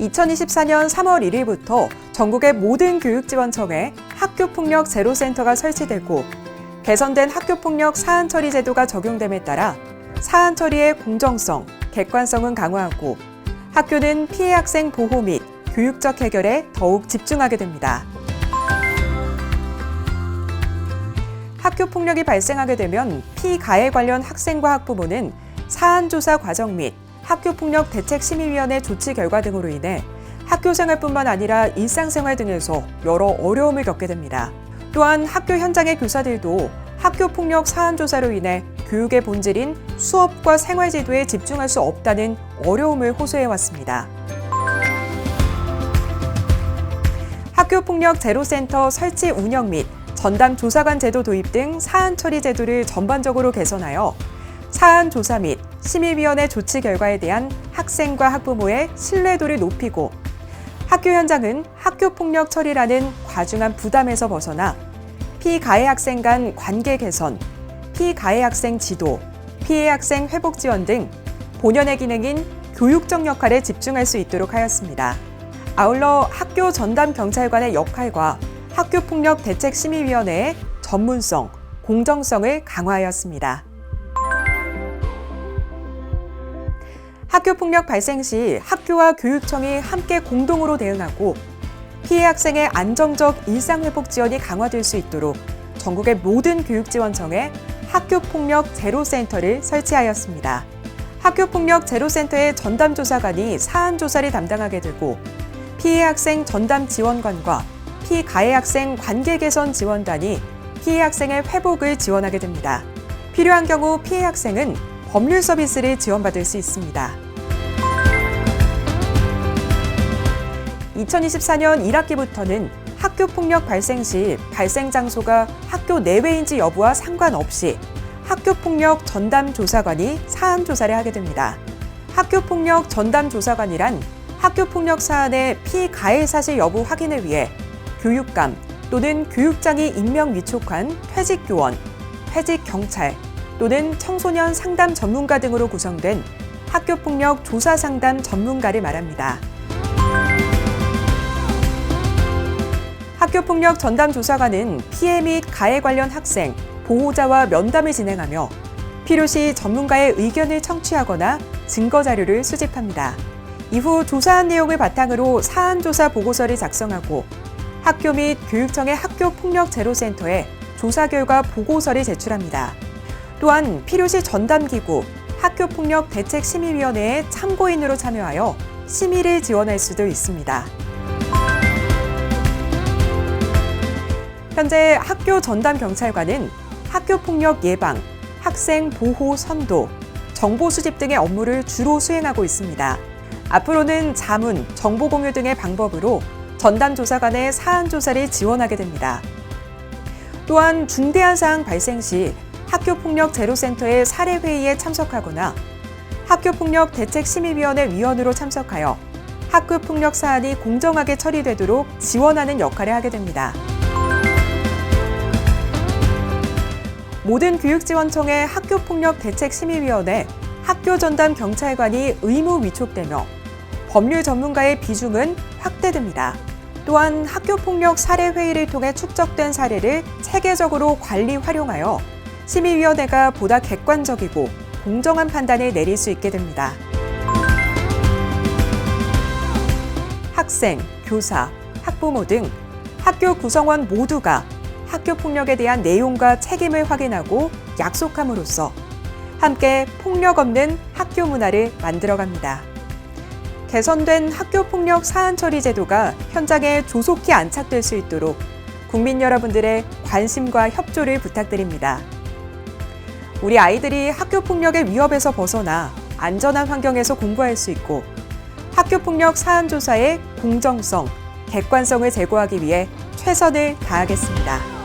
(2024년 3월 1일부터) 전국의 모든 교육지원청에 학교폭력 제로센터가 설치되고 개선된 학교폭력 사안 처리 제도가 적용됨에 따라 사안 처리의 공정성, 객관성은 강화하고 학교는 피해 학생 보호 및 교육적 해결에 더욱 집중하게 됩니다. 학교 폭력이 발생하게 되면 피가해 관련 학생과 학부모는 사안 조사 과정 및 학교 폭력 대책 심의위원회 조치 결과 등으로 인해 학교 생활뿐만 아니라 일상생활 등에서 여러 어려움을 겪게 됩니다. 또한 학교 현장의 교사들도 학교 폭력 사안 조사로 인해 교육의 본질인 수업과 생활 지도에 집중할 수 없다는 어려움을 호소해 왔습니다. 학교 폭력 제로센터 설치 운영 및 전담 조사관 제도 도입 등 사안 처리 제도를 전반적으로 개선하여 사안 조사 및 심의위원회 조치 결과에 대한 학생과 학부모의 신뢰도를 높이고 학교 현장은 학교 폭력 처리라는 과중한 부담에서 벗어나 피가해 학생 간 관계 개선, 피가해 학생 지도, 피해 학생 회복 지원 등 본연의 기능인 교육적 역할에 집중할 수 있도록 하였습니다. 아울러 학교 전담 경찰관의 역할과 학교폭력 대책심의위원회의 전문성, 공정성을 강화하였습니다. 학교폭력 발생 시 학교와 교육청이 함께 공동으로 대응하고 피해 학생의 안정적 일상회복 지원이 강화될 수 있도록 전국의 모든 교육지원청에 학교폭력 제로센터를 설치하였습니다. 학교폭력 제로센터의 전담조사관이 사안조사를 담당하게 되고 피해 학생 전담 지원관과 피가해 학생 관계 개선 지원단이 피해 학생의 회복을 지원하게 됩니다. 필요한 경우 피해 학생은 법률 서비스를 지원받을 수 있습니다. 2024년 1학기부터는 학교 폭력 발생 시 발생 장소가 학교 내외인지 여부와 상관없이 학교 폭력 전담 조사관이 사안 조사를 하게 됩니다. 학교 폭력 전담 조사관이란 학교 폭력 사안의 피가해 사실 여부 확인을 위해 교육감 또는 교육장이 임명 위촉한 퇴직교원, 퇴직경찰 또는 청소년 상담 전문가 등으로 구성된 학교폭력 조사 상담 전문가를 말합니다. 학교폭력 전담 조사관은 피해 및 가해 관련 학생, 보호자와 면담을 진행하며 필요시 전문가의 의견을 청취하거나 증거 자료를 수집합니다. 이후 조사한 내용을 바탕으로 사안 조사 보고서를 작성하고 학교 및 교육청의 학교 폭력 제로 센터에 조사 결과 보고서를 제출합니다. 또한 필요시 전담 기구 학교 폭력 대책 심의위원회에 참고인으로 참여하여 심의를 지원할 수도 있습니다. 현재 학교 전담 경찰관은 학교 폭력 예방, 학생 보호 선도, 정보 수집 등의 업무를 주로 수행하고 있습니다. 앞으로는 자문, 정보 공유 등의 방법으로 전담 조사관의 사안 조사를 지원하게 됩니다. 또한 중대한 사항 발생 시 학교폭력 제로센터의 사례 회의에 참석하거나 학교폭력 대책심의위원회 위원으로 참석하여 학교폭력 사안이 공정하게 처리되도록 지원하는 역할을 하게 됩니다. 모든 교육지원청의 학교폭력 대책심의위원회 학교 전담 경찰관이 의무 위촉되며 법률 전문가의 비중은 확대됩니다. 또한 학교폭력 사례 회의를 통해 축적된 사례를 체계적으로 관리 활용하여 심의위원회가 보다 객관적이고 공정한 판단을 내릴 수 있게 됩니다. 학생, 교사, 학부모 등 학교 구성원 모두가 학교 폭력에 대한 내용과 책임을 확인하고 약속함으로써 함께 폭력 없는 학교 문화를 만들어갑니다. 개선된 학교 폭력 사안 처리 제도가 현장에 조속히 안착될 수 있도록 국민 여러분들의 관심과 협조를 부탁드립니다. 우리 아이들이 학교 폭력의 위협에서 벗어나 안전한 환경에서 공부할 수 있고 학교 폭력 사안 조사의 공정성, 객관성을 제고하기 위해 최선을 다하겠습니다.